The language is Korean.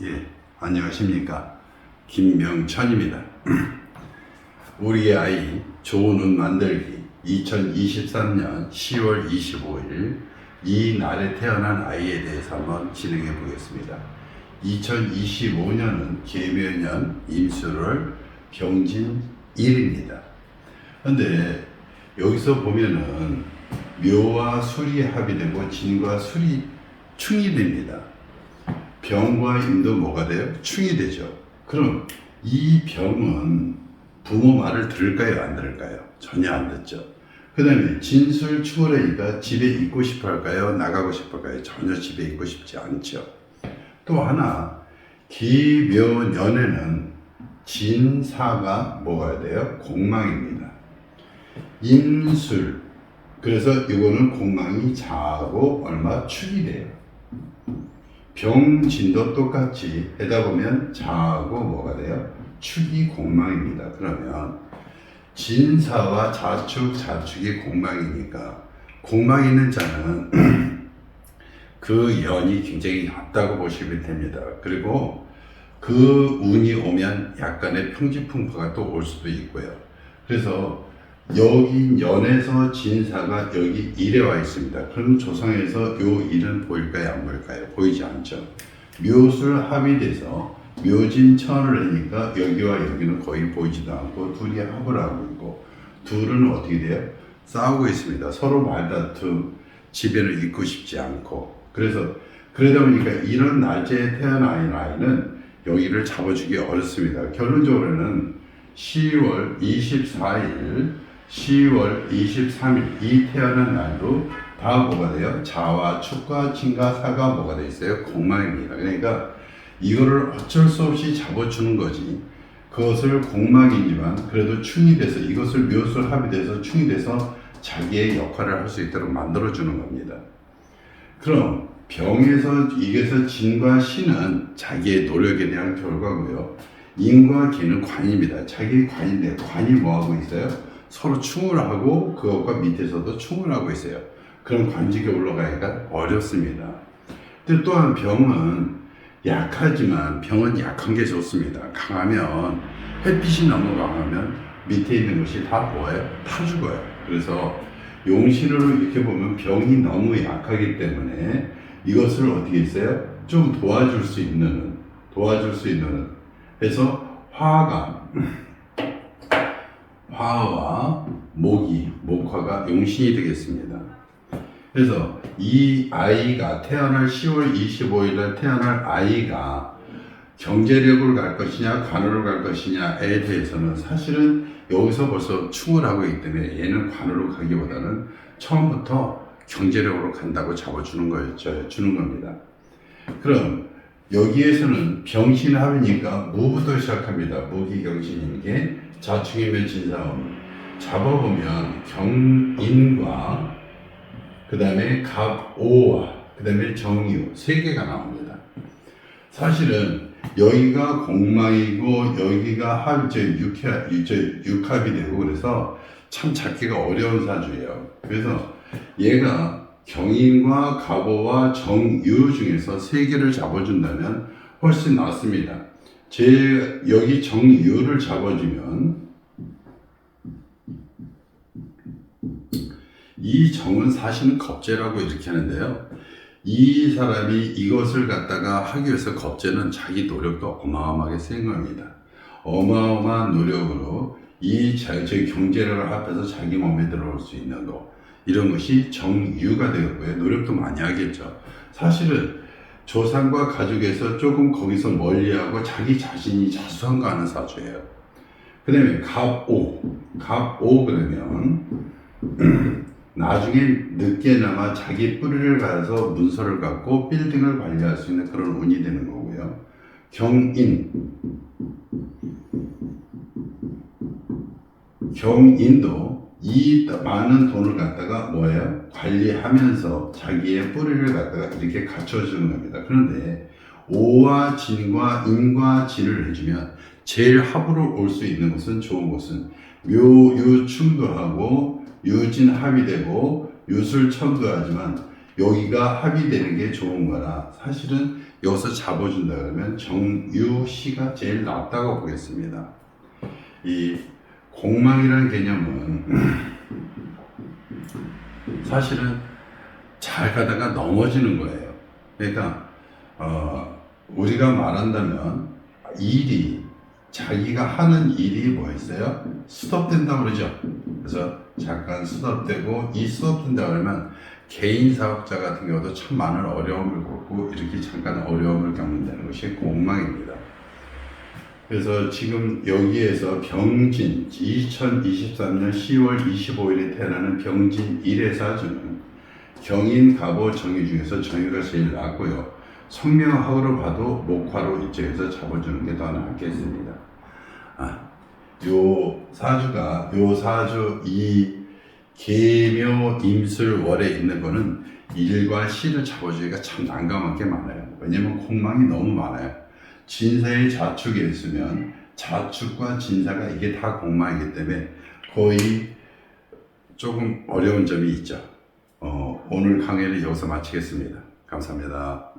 예, 안녕하십니까. 김명천입니다. 우리 아이 좋은 옷 만들기 2023년 10월 25일 이 날에 태어난 아이에 대해서 한번 진행해 보겠습니다. 2025년은 계묘년 임수월 병진 1입니다. 근데 여기서 보면은 묘와 술이 합의되고 진과 술이 충이 됩니다. 병과 임도 뭐가 돼요? 충이 되죠. 그럼 이 병은 부모 말을 들을까요? 안 들을까요? 전혀 안 듣죠. 그 다음에 진술 추월하니까 집에 있고 싶어 할까요? 나가고 싶어 할까요? 전혀 집에 있고 싶지 않죠. 또 하나, 기묘년에는 진사가 뭐가 돼요? 공망입니다. 임술. 그래서 이거는 공망이 자고 얼마 축이 돼요. 병진도 똑같이 하다 보면 자하고 뭐가 돼요? 축이 공망입니다. 그러면 진사와 자축, 자축이 공망이니까 공망 있는 자는 그 연이 굉장히 얕다고 보시면 됩니다. 그리고 그 운이 오면 약간의 평지풍파가 또 올 수도 있고요. 그래서 여기 연에서 진사가 여기 일에 와 있습니다. 그럼 조상에서 요 일은 보일까요? 안 보일까요? 보이지 않죠. 묘술 합의돼서 묘진 천을 하니까 여기와 여기는 거의 보이지도 않고 둘이 합을 하고 있고 둘은 어떻게 돼요? 싸우고 있습니다. 서로 말다툼, 집에는 있고 싶지 않고 그래서 그러다 보니까 이런 날짜에 태어난 아이는 여기를 잡아주기 어렵습니다. 결론적으로는 10월 24일 10월 23일 이 태어난 날도 다 뭐가 돼요? 자와 축과 진과 사가 뭐가 돼 있어요? 공망입니다. 그러니까 이거를 어쩔 수 없이 잡아주는 거지. 그것을 공망이지만 그래도 충이 돼서 이것을 묘술 합의돼서 충이 돼서 자기의 역할을 할 수 있도록 만들어주는 겁니다. 그럼 병에서 이게서 진과 신은 자기의 노력에 대한 결과고요. 인과 기는 관입니다. 자기 관인데 관이 뭐 하고 있어요? 서로 충을 하고 그것과 밑에서도 충을 하고 있어요. 그럼 관직에 올라가기가 어렵습니다. 근데 또한 병은 약하지만 병은 약한 게 좋습니다. 강하면 햇빛이 너무 강하면 밑에 있는 것이 다 뭐예요? 타 죽어요. 그래서 용신으로 이렇게 보면 병이 너무 약하기 때문에 이것을 어떻게 했어요? 좀 도와줄 수 있는 도와줄 수 있는 해서 화가 화와 목이 목화가 용신이 되겠습니다. 그래서 이 아이가 태어날 10월 25일 날 태어날 아이가 경제력을 갈 것이냐 관으로 갈 것이냐에 대해서는 사실은 여기서 벌써 충을 하고 있기 때문에 얘는 관으로 가기보다는 처음부터 경제력으로 간다고 잡아주는 거였죠. 주는 겁니다. 그럼 여기에서는 병신합이니까 무부터 시작합니다. 무기경신인 게 자축이면 진사음. 잡아보면 경인과 그 다음에 갑오와 그 다음에 정유 세 개가 나옵니다. 사실은 여기가 공망이고 여기가 합, 저 육합, 저 육합이 되고 그래서 참 잡기가 어려운 사주예요. 그래서 얘가 경인과 갑오와 정유 중에서 세 개를 잡아준다면 훨씬 낫습니다. 제 여기 정유를 잡아주면 이 정은 사실은 겁재라고 이렇게 하는데요. 이 사람이 이것을 갖다가 하기 위해서 겁재는 자기 노력도 어마어마하게 센 겁니다. 어마어마한 노력으로 이 자, 저 경제력을 합해서 자기 몸에 들어올 수 있는 거 이런 것이 정유가 되었고요. 노력도 많이 하겠죠. 사실은 조상과 가족에서 조금 거기서 멀리하고 자기 자신이 자수한가하는 사주예요. 그 다음에 갑오, 갑오 그러면 나중에 늦게나마 자기 뿌리를 가서 문서를 갖고 빌딩을 관리할 수 있는 그런 운이 되는 거고요. 경인, 경인도 이 많은 돈을 갖다가 뭐예요? 관리하면서 자기의 뿌리를 갖다가 이렇게 갖춰주는 겁니다. 그런데 오와 진과 인과 진을 해주면 제일 합으로 올 수 있는 것은 좋은 것은 묘유충도 하고 유진 합의되고 유술 첨도 하지만 여기가 합의되는 게 좋은 거라 사실은 여기서 잡아준다 그러면 정유시가 제일 낫다고 보겠습니다. 이 공망이라는 개념은 사실은 잘 가다가 넘어지는 거예요. 그러니까 어, 우리가 말한다면 일이 자기가 하는 일이 뭐였어요? 스톱된다 그러죠. 그래서 잠깐 스톱되고 이 스톱된다 그러면 개인 사업자 같은 경우도 참 많은 어려움을 겪고 이렇게 잠깐 어려움을 겪는다는 것이 공망입니다. 그래서 지금 여기에서 병진 2023년 10월 25일에 태어나는 병진 1의 사주는 경인, 갑오, 정유 중에서 정유가 제일 낫고요. 성명학으로 봐도 목화로 이쪽에서 잡아주는 게 더 낫겠습니다. 아, 요 사주가 요 사주 이 계묘 임술월에 있는 거는 일과 시를 잡아주기가 참 난감한 게 많아요. 왜냐면 콩망이 너무 많아요. 진사의 자축에 있으면 자축과 진사가 이게 다 공망이기 때문에 거의 조금 어려운 점이 있죠. 어, 오늘 강의를 여기서 마치겠습니다. 감사합니다.